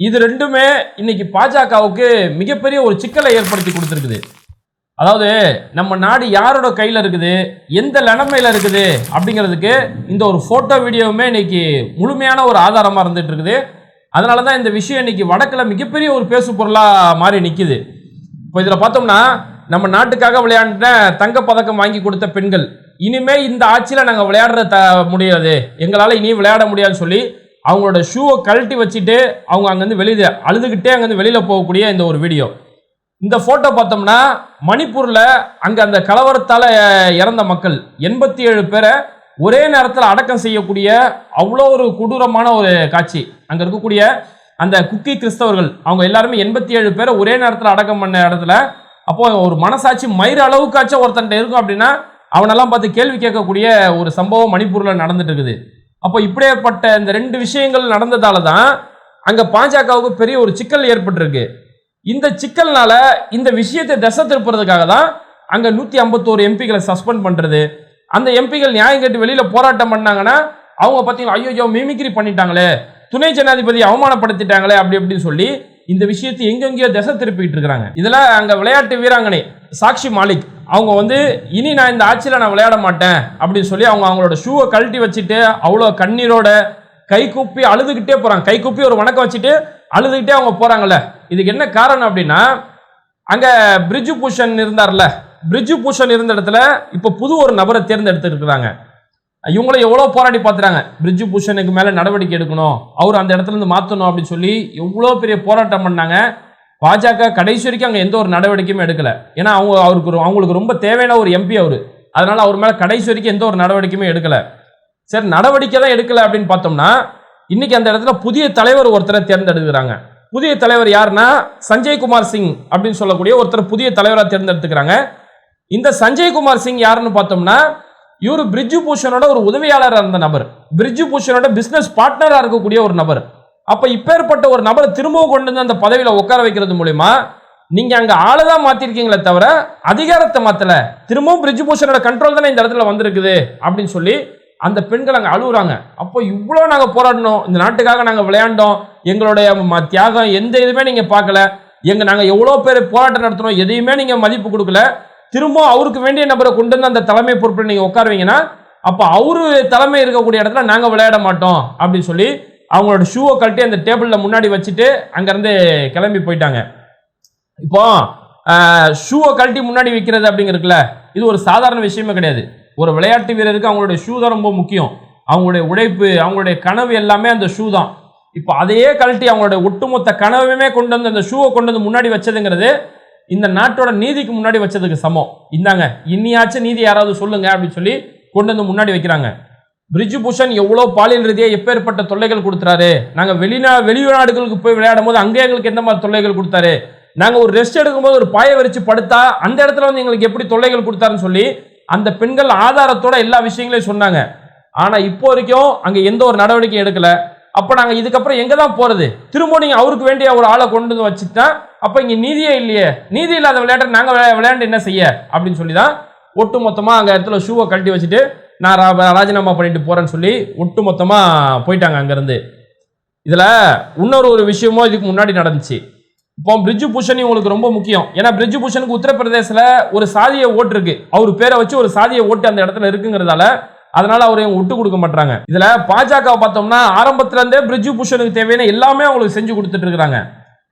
இது ரெண்டுமே இன்னைக்கு பாஜகவுக்கு மிகப்பெரிய ஒரு சிக்கலை ஏற்படுத்தி கொடுத்துருக்குது. அதாவது நம்ம நாடு யாரோட கையில் இருக்குது எந்த நிலமையில் இருக்குது அப்படிங்கிறதுக்கு இந்த ஒரு ஃபோட்டோ வீடியோவுமே இன்னைக்கு முழுமையான ஒரு ஆதாரமாக இருந்துட்டு இருக்குது அதனால தான் இந்த விஷயம் இன்னைக்கு வடக்கில் மிகப்பெரிய ஒரு பேசு பொருளாக மாறி நிற்கிது இப்போ இதில் பார்த்தோம்னா நம்ம நாட்டுக்காக விளையாண்ட தங்க பதக்கம் வாங்கி கொடுத்த பெண்கள் இனிமே இந்த ஆட்சியில் நாங்கள் விளையாடுற த முடியாது. எங்களால் இனி விளையாட முடியாதுன்னு சொல்லி அவங்களோட ஷூவை கழட்டி வச்சுட்டு அவங்க அங்கேருந்து வெளியே அழுதுகிட்டே அங்கேருந்து வெளியில் போகக்கூடிய இந்த ஒரு வீடியோ இந்த ஃபோட்டோ பார்த்தோம்னா மணிப்பூரில் அங்கே அந்த கலவரத்தால் இறந்த மக்கள் எண்பத்தி ஏழு பேரை ஒரே நேரத்தில் அடக்கம் செய்யக்கூடிய அவ்வளோ ஒரு கொடூரமான ஒரு காட்சி. அங்கே இருக்கக்கூடிய அந்த குக்கி கிறிஸ்தவர்கள் அவங்க எல்லாருமே எண்பத்தி ஏழு பேரை ஒரே நேரத்தில் அடக்கம் பண்ண இடத்துல அப்போ ஒரு மனசாட்சி மயிர் அளவுக்காச்சும் ஒருத்தன்ட்ட இருக்கும் அப்படின்னா அவனெல்லாம் பார்த்து கேள்வி கேட்கக்கூடிய ஒரு சம்பவம் மணிப்பூரில் நடந்துட்டு இருக்குது. அப்போ இப்படியேப்பட்ட இந்த ரெண்டு விஷயங்கள் நடந்ததால தான் அங்கே பாஜகவுக்கு பெரிய ஒரு சிக்கல் ஏற்பட்டிருக்கு. இந்த சிக்கல்னால இந்த விஷயத்தை திசை திருப்புறதுக்காக தான் அங்கே நூற்றி ஐம்பத்தோரு எம்பிகளை சஸ்பெண்ட் பண்ணுறது அந்த எம்பிகள் நியாயம் கேட்டு வெளியில் போராட்டம் பண்ணாங்கன்னா அவங்க பார்த்தீங்கன்னா ஐயோ மிமிக்ரி பண்ணிட்டாங்களே துணை ஜனாதிபதி அவமானப்படுத்திட்டாங்களே அப்படி அப்படின்னு சொல்லி இந்த விஷயத்தை எங்கெங்கேயோ திசை திருப்பிட்டு இருக்கிறாங்க. இதில் அங்கே விளையாட்டு வீராங்கனை சாக்ஷி மாலிக் அவங்க வந்து இனி நான் இந்த ஆட்சியில் நான் விளையாட மாட்டேன் அப்படின்னு சொல்லி அவங்க அவங்களோட ஷூவை கழட்டி வச்சுட்டு அவ்வளோ கண்ணீரோட கை கூப்பி அழுதுகிட்டே போகிறாங்க கை கூப்பி ஒரு வணக்கம் வச்சுட்டு அழுதுகிட்டே அவங்க போகிறாங்கல்ல இதுக்கு என்ன காரணம் அப்படின்னா அங்கே பிரிஜு பூஷன் இருந்தார்ல. பிரிஜு பூஷன் இருந்த இடத்துல இப்போ புது ஒரு நபரை தேர்ந்தெடுத்துருக்குறாங்க இவங்கள எவ்வளோ போராடி பார்த்துறாங்க பிரிட்ஜு பூஷனுக்கு மேலே நடவடிக்கை எடுக்கணும். அவர் அந்த இடத்துல இருந்து மாற்றணும் அப்படின்னு சொல்லி எவ்வளோ பெரிய போராட்டம் பண்ணாங்க. பாஜக கடைசி வரைக்கும் அங்கே எந்த ஒரு நடவடிக்கையும் எடுக்கல. ஏன்னா அவங்க அவருக்கு அவங்களுக்கு ரொம்ப தேவையான ஒரு எம்பி அவர். அதனால அவர் மேலே கடைசி வரைக்கும் எந்த ஒரு நடவடிக்கையுமே எடுக்கல. சரி நடவடிக்கை தான் எடுக்கல அப்படின்னு பார்த்தோம்னா இன்னைக்கு அந்த இடத்துல புதிய தலைவர் ஒருத்தரை தேர்ந்தெடுக்கிறாங்க. புதிய தலைவர் யாருன்னா சஞ்சய் குமார் சிங் அப்படின்னு சொல்லக்கூடிய ஒருத்தர் புதிய தலைவராக தேர்ந்தெடுத்துக்கிறாங்க. இந்த சஞ்சய் குமார் சிங் யாருன்னு பார்த்தோம்னா இவர் பிரிட்ஜு பூஷனோட ஒரு உதவியாளராக இருந்த நபர். பிரிட்ஜு பூஷனோட பிஸ்னஸ் பார்ட்னராக இருக்கக்கூடிய ஒரு நபர். அப்ப இப்பேற்பட்ட ஒரு நபரை திரும்பவும் கொண்டு வந்து அந்த பதவியில உட்கார வைக்கிறது மூலியமா நீங்க அங்க ஆளை தான் மாத்திருக்கீங்களே தவிர அதிகாரத்தை மாத்தல. திரும்பவும் பிரிட்ஜு பூஷனோட கண்ட்ரோல் தானே இந்த இடத்துல வந்திருக்குது அப்படின்னு சொல்லி அந்த பெண்கள் அங்கே அழுகுறாங்க. அப்போ இவ்வளோ நாங்கள் போராடணும் இந்த நாட்டுக்காக நாங்கள் விளையாண்டோம். எங்களுடைய ம- தியாகம் எந்த இதுவுமே நீங்கள் பார்க்கல. எங்கள் நாங்கள் எவ்வளோ பேர் போராட்டம் நடத்துகிறோம் எதையுமே நீங்கள் மதிப்பு கொடுக்கல. திரும்பவும் அவருக்கு வேண்டிய நபரை கொண்டு வந்து அந்த தலைமை பொறுப்பில் நீங்கள் உட்காருவீங்கன்னா அப்போ அவரு தலைமை இருக்கக்கூடிய இடத்துல நாங்கள் விளையாட மாட்டோம் அப்படின்னு சொல்லி அவங்களோட ஷூவை கழட்டி அந்த டேபிளில் முன்னாடி வச்சுட்டு அங்கேருந்து கிளம்பி போயிட்டாங்க. இப்போ ஷூவை கழட்டி முன்னாடி வைக்கிறது அப்படிங்கிறதுல இது ஒரு சாதாரண விஷயமே கிடையாது. ஒரு விளையாட்டு வீரருக்கு அவங்களுடைய ஷூ தான் ரொம்ப முக்கியம். அவங்களுடைய உழைப்பு அவங்களுடைய கனவு எல்லாமே அந்த ஷூ தான். இப்போ அதையே கழட்டி அவங்களுடைய ஒட்டுமொத்த கனவுமே கொண்டு வந்து அந்த ஷூவை கொண்டு வந்து முன்னாடி வச்சதுங்கிறது இந்த நாட்டோட நீதிக்கு முன்னாடி வச்சதுக்கு சமம். இந்தாங்க இன்னியாச்சும் நீதி யாராவது சொல்லுங்க அப்படின்னு சொல்லி கொண்டு வந்து முன்னாடி வைக்கிறாங்க. பிரிஜு பூஷன் எவ்வளோ பாலியல் ரீதியாக எப்பேற்பட்ட தொல்லைகள் கொடுத்துறாரு? நாங்கள் வெளிநா வெளிநாடுகளுக்கு போய் விளையாடும் போது அங்கே எங்களுக்கு எந்த மாதிரி தொல்லைகள் கொடுத்தாரு? நாங்கள் ஒரு ரெஸ்ட் எடுக்கும்போது ஒரு பாய விரிச்சு படுத்தா அந்த இடத்துல வந்து எங்களுக்கு எப்படி தொல்லைகள் கொடுத்தாருன்னு சொல்லி அந்த பெண்கள் ஆதாரத்தோட எல்லா விஷயங்களையும் சொன்னாங்க. ஆனால் இப்போ வரைக்கும் அங்கே எந்த ஒரு நடவடிக்கையும் எடுக்கலை. அப்போ நாங்கள் இதுக்கப்புறம் எங்கே தான் போகிறது திரும்ப நீங்கள் அவருக்கு வேண்டிய ஒரு ஆளை கொண்டு வந்து வச்சுட்டா அப்போ இங்கே நீதியே இல்லையே. நீதி இல்லாத விளையாட்டை நாங்கள் விளையாண்டு என்ன செய்ய? அப்படின்னு சொல்லி தான் ஒட்டு மொத்தமாக அங்கே இடத்துல ஷூவை கழட்டி வச்சுட்டு நான் ராஜினாமா பண்ணிட்டு போகிறேன்னு சொல்லி ஒட்டு மொத்தமாக போயிட்டாங்க அங்கேருந்து. இதில் இன்னொரு ஒரு விஷயமும் இதுக்கு முன்னாடி நடந்துச்சு. இப்போ பிரிட்ஜு பூஷன் உங்களுக்கு ரொம்ப முக்கியம். ஏன்னா பிரிட்ஜு பூஷனுக்கு உத்தரப்பிரதேசில் ஒரு சாதிய ஓட்டு இருக்கு. அவர் பேரை வச்சு ஒரு சாதிய ஓட்டு அந்த இடத்துல இருக்குங்கிறதால அதனால அவரை விட்டு கொடுக்க மாட்டாங்க இதுல பாஜக பார்த்தோம்னா ஆரம்பத்துல இருந்தே பிரிட்ஜு பூஷனுக்கு தேவையான எல்லாமே அவங்களுக்கு செஞ்சு கொடுத்துட்டு இருக்காங்க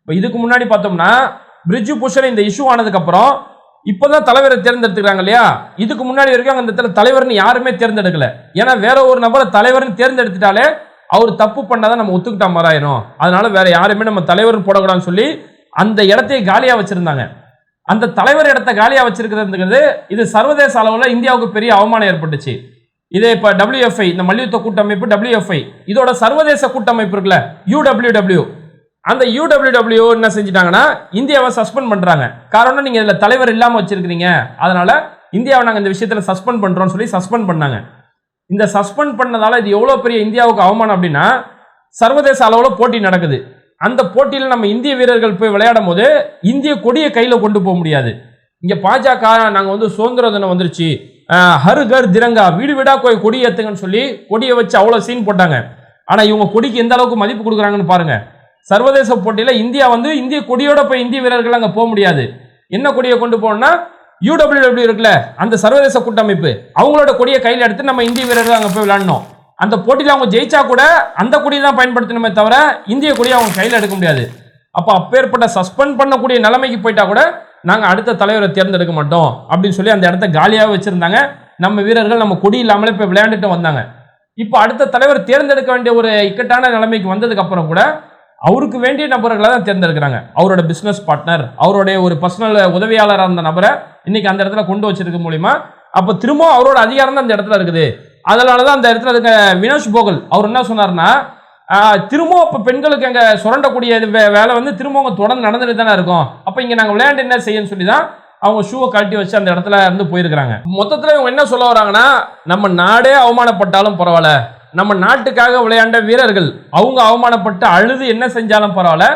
இப்போ இதுக்கு முன்னாடி பார்த்தோம்னா பிரிட்ஜு பூஷன் இந்த இஷ்யூ ஆனதுக்கு அப்புறம் இப்போதான் தலைவரை தேர்ந்தெடுத்துக்கிறாங்க இல்லையா? இதுக்கு முன்னாடி வரைக்கும் அந்த இடத்துல தலைவர்னு யாருமே தேர்ந்தெடுக்கல. ஏன்னா வேற ஒரு நபரை தலைவர்னு தேர்ந்தெடுத்துட்டாலே அவர் தப்பு பண்ணாதான் நம்ம ஒத்துக்கிட்டா மாதிரி அதனால வேற யாருமே நம்ம தலைவர் போடக்கூடாதுன்னு சொல்லி அந்த இடத்தையே காலியா வச்சிருந்தாங்க. அந்த தலைவர் இடத்த காலியா வச்சிருக்கிறதுங்கிறது இது சர்வதேச அளவில் இந்தியாவுக்கு பெரிய அவமானம் ஏற்பட்டுச்சு. இதே இப்போ டபிள்யூஎஃப்ஐ இந்த மல்யுத்த கூட்டமைப்பு டபிள்யூஎஃப்ஐ இதோட சர்வதேச கூட்டமைப்பு இருக்குல்ல யூடபிள்யூடபிள்யூ அந்த யூடபிள்யூடபிள்யூ என்ன செஞ்சிட்டாங்கன்னா இந்தியாவை சஸ்பெண்ட் பண்ணுறாங்க காரணம் நீங்கள் இதில் தலைவர் இல்லாமல் வச்சுருக்கிறீங்க. அதனால் இந்தியாவை நாங்கள் இந்த விஷயத்தில் சஸ்பெண்ட் பண்ணுறோம்னு சொல்லி சஸ்பெண்ட் பண்ணாங்க. இந்த சஸ்பெண்ட் பண்ணதால் இது எவ்வளோ பெரிய இந்தியாவுக்கு அவமானம் அப்படின்னா சர்வதேச அளவில் போட்டி நடக்குது. அந்த போட்டியில் நம்ம இந்திய வீரர்கள் போய் விளையாடும் போது இந்திய கொடியை கையில் கொண்டு போக முடியாது. இங்கே பாஜக நாங்கள் வந்து சுதந்திர தினம் வந்துருச்சு. ஹருகர் கர் திரங்கா வீடு வீடா போய் கொடி ஏற்றுங்கன்னு சொல்லி கொடியை வச்சு அவ்வளோ சீன் போட்டாங்க. ஆனால் இவங்க கொடிக்கு எந்த அளவுக்கு மதிப்பு கொடுக்குறாங்கன்னு பாருங்கள் சர்வதேச போட்டியில் இந்தியா வந்து இந்திய கொடியோட போய் இந்திய வீரர்கள் அங்கே போக முடியாது. என்ன கொடியை கொண்டு போகணும்னா யூடபிள்யூடபிள்யூ இருக்குல்ல அந்த சர்வதேச கூட்டமைப்பு. அவங்களோட கொடியை கையில் எடுத்து நம்ம இந்திய வீரர்கள் அங்கே போய் விளையாடணும். அந்த போட்டியில் அவங்க ஜெயிச்சா கூட அந்த கொடியை தான் பயன்படுத்தணுமே தவிர இந்திய கொடியை அவங்க கையில் எடுக்க முடியாது. அப்போ அப்பேற்பட்ட சஸ்பெண்ட் பண்ணக்கூடிய நிலைமைக்கு போயிட்டா கூட நாங்கள் அடுத்த தலைவரை தேர்ந்தெடுக்க மாட்டோம் அப்படின்னு சொல்லி அந்த இடத்த காலியாக வச்சுருந்தாங்க. நம்ம வீரர்கள் நம்ம கொடி இல்லாமலே போய் விளையாண்டுட்டு வந்தாங்க. இப்போ அடுத்த தலைவர் தேர்ந்தெடுக்க வேண்டிய ஒரு இக்கட்டான நிலைமைக்கு வந்ததுக்கப்புறம் கூட அவருக்கு வேண்டிய நபர்களை தான் தேர்ந்தெடுக்கிறாங்க. அவரோட பிஸ்னஸ் பார்ட்னர் அவருடைய ஒரு பர்சனல் உதவியாளராக இருந்த நபரை இன்னைக்கு அந்த இடத்துல கொண்டு வச்சிருக்க மூலியமா அப்போ திரும்பவும் அவரோட அதிகாரம் தான் அந்த இடத்துல இருக்குது. அதனால தான் அந்த இடத்துல இருக்க வினோஷ் போகல் அவர் என்ன சொன்னார்னா திரும்பவும் இப்போ பெண்களுக்கு அங்கே சுரண்டக்கூடிய இது வே- வேலை வந்து திரும்ப அவங்க தொடர்ந்து நடந்துட்டு தானே இருக்கும். அப்போ இங்கே நாங்கள் விளையாண்டு என்ன செய்யணும்னு சொல்லி தான் அவங்க ஷூவை கழட்டி வச்சு அந்த இடத்துல இருந்து போயிருக்கிறாங்க. மொத்தத்தில் இவங்க என்ன சொல்ல வராங்கன்னா நம்ம நாடே அவமானப்பட்டாலும் பரவாயில்ல. நம்ம நாட்டுக்காக விளையாண்ட வீரர்கள் அவங்க அவமானப்பட்டு அழுது என்ன செஞ்சாலும் பரவாயில்ல.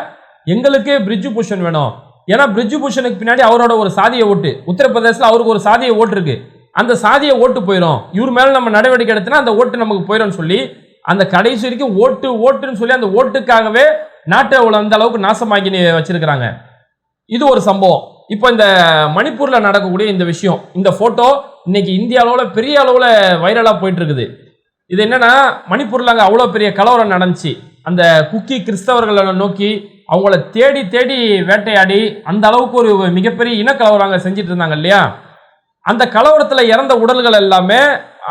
எங்களுக்கே பிரிட்ஜு பூஷன் வேணும். ஏன்னா பிரிட்ஜு பூஷனுக்கு பின்னாடி அவரோட ஒரு சாதிய ஓட்டு. உத்தரப்பிரதேசத்தில் அவருக்கு ஒரு சாதிய ஓட்டு இருக்கு. அந்த சாதிய ஓட்டு போயிடும் இவர் மேலே நம்ம நடவடிக்கை எடுத்தனா அந்த ஓட்டு நமக்கு போயிடும்னு சொல்லி அந்த கடைசி வரைக்கும் ஓட்டு ஓட்டுன்னு சொல்லி அந்த ஓட்டுக்காகவே நாட்டை அந்த அளவுக்கு நாசமாக்கி வச்சிருக்கிறாங்க. இது ஒரு சம்பவம். இப்போ இந்த மணிப்பூரில் நடக்கக்கூடிய இந்த விஷயம் இந்த ஃபோட்டோ இன்னைக்கு இந்திய அளவில் பெரிய அளவில் வைரலாக போயிட்டு இருக்குது. இது என்னன்னா மணிப்பூரில் அங்கே அவ்வளோ பெரிய கலவரம் நடந்துச்சு. அந்த குக்கி கிறிஸ்தவர்களை நோக்கி அவங்கள தேடி தேடி வேட்டையாடி அந்த அளவுக்கு ஒரு மிகப்பெரிய இனக்கலவரம் அங்கே செஞ்சுட்டு இருந்தாங்க இல்லையா? அந்த கலவரத்தில் இறந்த உடல்கள் எல்லாமே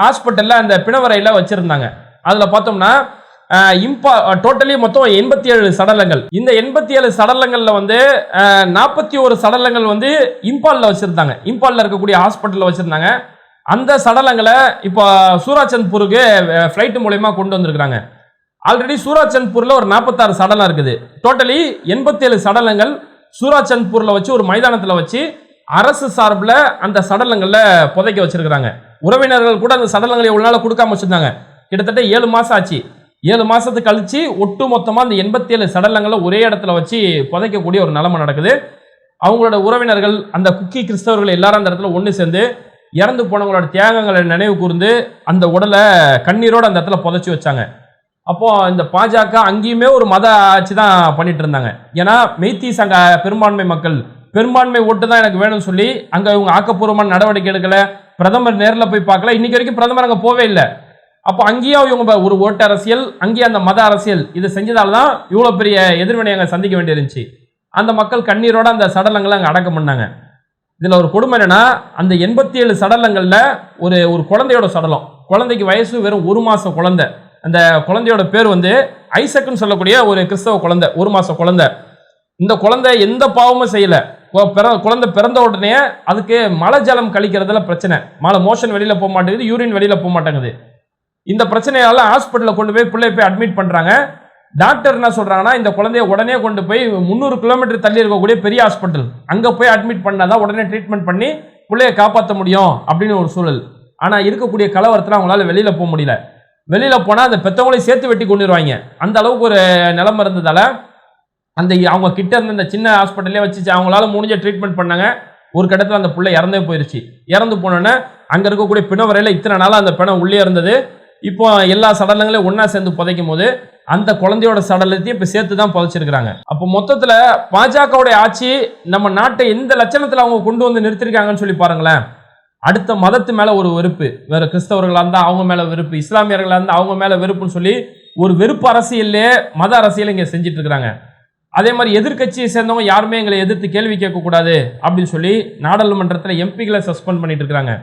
ஹாஸ்பிட்டலில் அந்த பிணவரையில் வச்சுருந்தாங்க. அதில் பார்த்தோம்னா இம்பா டோட்டலி மொத்தம் எண்பத்தி ஏழு சடலங்கள். இந்த எண்பத்தி ஏழு சடலங்களில் வந்து நாற்பத்தி ஒரு சடலங்கள் வந்து இம்பாலில் வச்சுருந்தாங்க. இம்பாலில் இருக்கக்கூடிய ஹாஸ்பிட்டலில் வச்சுருந்தாங்க. அந்த சடலங்களை இப்போ சூராச்சந்த்பூருக்கு ஃப்ளைட் மூலயமா கொண்டு வந்திருக்கிறாங்க. ஆல்ரெடி சூராச்சந்த்பூரில் ஒரு நாற்பத்தாறு சடலம் இருக்குது. டோட்டலி எண்பத்தேழு சடலங்கள் சூராச்சந்த்பூரில் வச்சு ஒரு மைதானத்தில் வச்சு அரசு சார்பில் அந்த சடலங்களில் புதைக்க வச்சிருக்கிறாங்க. உறவினர்கள் கூட அந்த சடலங்களை எவ்வளோ நாள் கொடுக்காம வச்சுருந்தாங்க. கிட்டத்தட்ட ஏழு மாதம் ஆச்சு. ஏழு மாதத்துக்கு கழிச்சு ஒட்டு மொத்தமாக அந்த எண்பத்தேழு சடலங்களை ஒரே இடத்துல வச்சு புதைக்கக்கூடிய ஒரு நிலைமை நடக்குது. அவங்களோட உறவினர்கள் அந்த குக்கி கிறிஸ்தவர்கள் எல்லாரும் அந்த இடத்துல ஒன்று சேர்ந்து இறந்து போனவங்களோட தியாகங்களை நினைவு கூர்ந்து அந்த உடலை கண்ணீரோடு அந்த இடத்துல புதைச்சி வச்சாங்க. அப்போ இந்த பாஜக அங்கேயுமே ஒரு மத ஆட்சி தான் பண்ணிட்டு இருந்தாங்க. ஏன்னா மெய்த்தி சங்க பெரும்பான்மை மக்கள் பெரும்பான்மை ஓட்டு தான் எனக்கு வேணும்னு சொல்லி அங்கே இவங்க ஆக்கப்பூர்வமான நடவடிக்கை எடுக்கலை. பிரதமர் நேரில் போய் பார்க்கல. இன்னைக்கு வரைக்கும் பிரதமர் அங்கே போவே இல்லை. அப்போ அங்கேயும் இவங்க ஒரு ஓட்டு அரசியல் அங்கேயும் அந்த மத அரசியல் இதை செஞ்சதால தான் இவ்வளோ பெரிய எதிர்வினை அங்கே சந்திக்க வேண்டியிருந்துச்சு. அந்த மக்கள் கண்ணீரோட அந்த சடலங்களை அங்கே அடக்கம் பண்ணாங்க. இதில் ஒரு கொடுமை என்னென்னா அந்த எண்பத்தி ஏழு சடலங்களில் ஒரு ஒரு குழந்தையோட சடலம். குழந்தைக்கு வயசு வெறும் ஒரு மாத குழந்தை. அந்த குழந்தையோட பேர் வந்து ஐசக்குன்னு சொல்லக்கூடிய ஒரு கிறிஸ்தவ குழந்தை ஒரு மாத குழந்தை. இந்த குழந்தை எந்த பாவமும் செய்யல. பிற- குழந்தை பிறந்த உடனே அதுக்கு மலை ஜலம் கழிக்கிறதுல பிரச்சனை. மழை மோஷன் வெளியில் போக மாட்டேங்குது யூரின் வெளியில் போக மாட்டேங்குது. இந்த பிரச்சனையால ஹாஸ்பிட்டலில் கொண்டு போய் பிள்ளைய போய் அட்மிட் பண்ணுறாங்க டாக்டர் என்ன சொல்கிறாங்கன்னா இந்த குழந்தைய உடனே கொண்டு போய் முந்நூறு கிலோமீட்டர் தள்ளி இருக்கக்கூடிய பெரிய ஹாஸ்பிட்டல் அங்கே போய் அட்மிட் பண்ணால் தான் உடனே ட்ரீட்மெண்ட் பண்ணி பிள்ளையை காப்பாற்ற முடியும் அப்படின்னு ஒரு சூழல். ஆனால் இருக்கக்கூடிய கலவரத்தில் அவங்களால வெளியில் போக முடியல. வெளியில் போனால் அந்த பெற்றவங்களையும் சேர்த்து வெட்டி கொண்டுருவாங்க அந்த அளவுக்கு ஒரு நிலம இருந்ததால அந்த அவங்க கிட்ட இருந்த இந்த சின்ன ஹாஸ்பிட்டல்லே வச்சு அவங்களால முடிஞ்ச ட்ரீட்மெண்ட் பண்ணாங்க. ஒரு கட்டத்தில் அந்த பிள்ளை இறந்தே போயிருச்சு. இறந்து போனோன்னே அங்கே இருக்கக்கூடிய பிணவரையில் இத்தனை நாளாக அந்த பிணம் உள்ளே இருந்தது. இப்போ எல்லா சடலங்களையும் ஒன்றா சேர்ந்து புதைக்கும் போது அந்த குழந்தையோட சடலத்தையும் இப்போ சேர்த்து தான் புதைச்சிருக்கிறாங்க. அப்போ மொத்தத்தில் பாஜகவுடைய ஆட்சி நம்ம நாட்டை எந்த லட்சணத்தில் அவங்க கொண்டு வந்து நிறுத்திருக்காங்கன்னு சொல்லி பாருங்களேன். அடுத்த மதத்து மேலே ஒரு வெறுப்பு. வேற கிறிஸ்தவர்களாக இருந்தால் அவங்க மேலே வெறுப்பு. இஸ்லாமியர்களாக இருந்தால் அவங்க மேலே வெறுப்புன்னு சொல்லி ஒரு வெறுப்பு அரசியல்லே மத அரசியல் இங்கே செஞ்சுட்டு இருக்கிறாங்க அதே மாதிரி எதிர்க்கட்சியை சேர்ந்தவங்க யாருமே எங்களை எதிர்த்து கேள்வி கேட்கக்கூடாது அப்படின்னு சொல்லி நாடாளுமன்றத்தில் எம்பிகளை சஸ்பெண்ட் பண்ணிட்டு இருக்கிறாங்க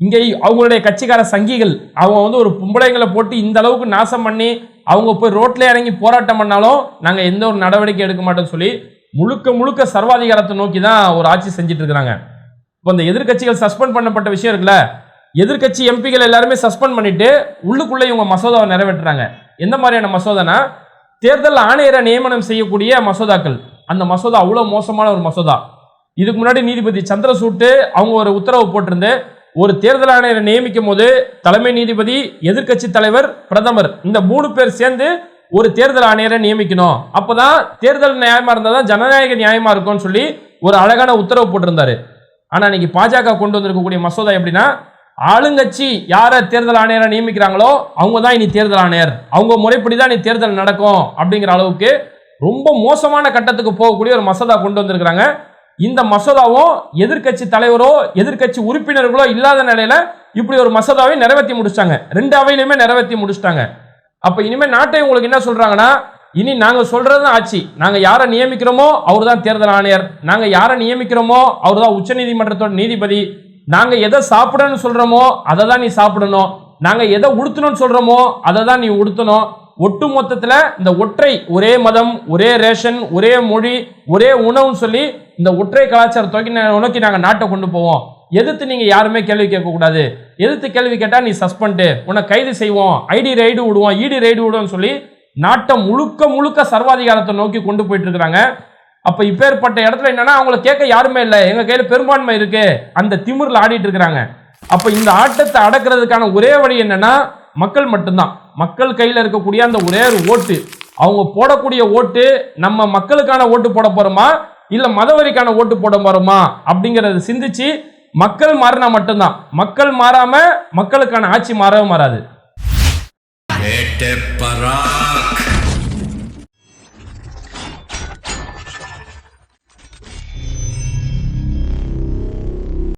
இங்கே அவங்களுடைய கட்சிக்கார சங்கிகள் அவங்க வந்து ஒரு பொம்பளைங்களை போட்டு இந்த அளவுக்கு நாசம் பண்ணி அவங்க போய் ரோட்ல இறங்கி போராட்டம் பண்ணாலும் நாங்கள் எந்த ஒரு நடவடிக்கை எடுக்க மாட்டோம்னு சொல்லி முழுக்க முழுக்க சர்வாதிகாரத்தை நோக்கி தான் ஒரு ஆட்சி செஞ்சுட்டு இருக்கிறாங்க. இப்போ இந்த எதிர்க்கட்சிகள் சஸ்பெண்ட் பண்ணப்பட்ட விஷயம் இருக்குல்ல எதிர்க்கட்சி எம்பிகள் எல்லாருமே சஸ்பெண்ட் பண்ணிட்டு உள்ளுக்குள்ளே இவங்க மசோதாவை நிறைவேற்றுறாங்க. எந்த மாதிரியான மசோதானா? தேர்தல் ஆணையரை நியமனம் செய்யக்கூடிய மசோதாக்கள். அந்த மசோதா அவ்வளோ மோசமான ஒரு மசோதா. இதுக்கு முன்னாடி நீதிபதி சந்திரசூட்டு அவங்க ஒரு உத்தரவு போட்டிருந்து ஒரு தேர்தல் ஆணையரை நியமிக்கும் போது தலைமை நீதிபதி எதிர்க்கட்சி தலைவர் பிரதமர் இந்த மூணு பேர் சேர்ந்து ஒரு தேர்தல் ஆணையரை நியமிக்கணும். அப்பதான் தேர்தல் நியாயமா இருந்தால் தான் ஜனநாயக நியாயமா இருக்கும்னு சொல்லி ஒரு அழகான உத்தரவு போட்டிருந்தாரு. ஆனா இன்னைக்கு பாஜக கொண்டு வந்திருக்கக்கூடிய மசோதா எப்படின்னா ஆளுங்கட்சி யாரை தேர்தல் ஆணையரை நியமிக்கிறாங்களோ அவங்க தான் இனி தேர்தல் ஆணையர். அவங்க முறைப்படி தான் இனி தேர்தல் நடக்கும் அப்படிங்கிற அளவுக்கு ரொம்ப மோசமான கட்டத்துக்கு போகக்கூடிய ஒரு மசோதா கொண்டு வந்திருக்கிறாங்க. இந்த மசோதாவும் எதிர்க்கட்சி தலைவரோ எதிர்க்கட்சி உறுப்பினர்களோ இல்லாத நிலையில இப்படி ஒரு மசோதாவை நிறைவேற்றி முடிச்சிட்டாங்க. ரெண்டு அவையிலுமே நிறைவேற்றி முடிச்சிட்டாங்க. அப்ப இனிமேல் நாட்டை உங்களுக்கு என்ன சொல்றாங்கன்னா இனி நாங்க சொல்றது ஆட்சி. நாங்க யாரை நியமிக்கிறோமோ அவர் தான் தேர்தல் ஆணையர். நாங்க யாரை நியமிக்கிறோமோ அவர் தான் உச்சநீதிமன்றத்தோட நீதிபதி. நாங்க எதை சாப்பிடணும்னு சொல்றோமோ அதை தான் நீ சாப்பிடணும். நாங்க எதை உடுத்தணும்னு சொல்றோமோ அதை தான் நீ உடுத்தணும். ஒட்டு மொத்தத்தில் இந்த ஒற்றை ஒரே மதம் ஒரே ரேஷன் ஒரே மொழி ஒரே உணவுன்னு சொல்லி இந்த ஒற்றை கலாச்சாரத்தை நோக்கி நோக்கி நாங்கள் நாட்டை கொண்டு போவோம். எதிர்த்து நீங்கள் யாருமே கேள்வி கேட்கக்கூடாது. எதிர்த்து கேள்வி கேட்டால் நீ சஸ்பெண்டு உன்னை கைது செய்வோம். ஐடி ரைடு விடுவோம். இடி ரைடு விடுவோம்னு சொல்லி நாட்டை முழுக்க முழுக்க சர்வாதிகாரத்தை நோக்கி கொண்டு போயிட்டு இருக்கிறாங்க. அப்போ இப்பேற்பட்ட இடத்துல என்னன்னா அவங்கள கேட்க யாருமே இல்லை. எங்கள் கையில் பெரும்பான்மை இருக்கு. அந்த திமிரில் ஆடிட்டு இருக்கிறாங்க. அப்போ இந்த ஆட்டத்தை அடக்கிறதுக்கான ஒரே வழி என்னன்னா மக்கள் மட்டும்தான். மக்கள் கையில் இருக்கக்கூடிய அந்த ஒரே ஒரு ஓட்டு. அவங்க போடக்கூடிய ஓட்டு நம்ம மக்களுக்கான ஓட்டு போட போகிறோமா இல்ல மதவரிக்கான ஓட்டு போட போறோமா அப்படிங்கறத சிந்திச்சு மக்கள் மாறினா மட்டும்தான். மக்கள் மாறாம மக்களுக்கான ஆட்சி மாறவே மாறாது. பராக்.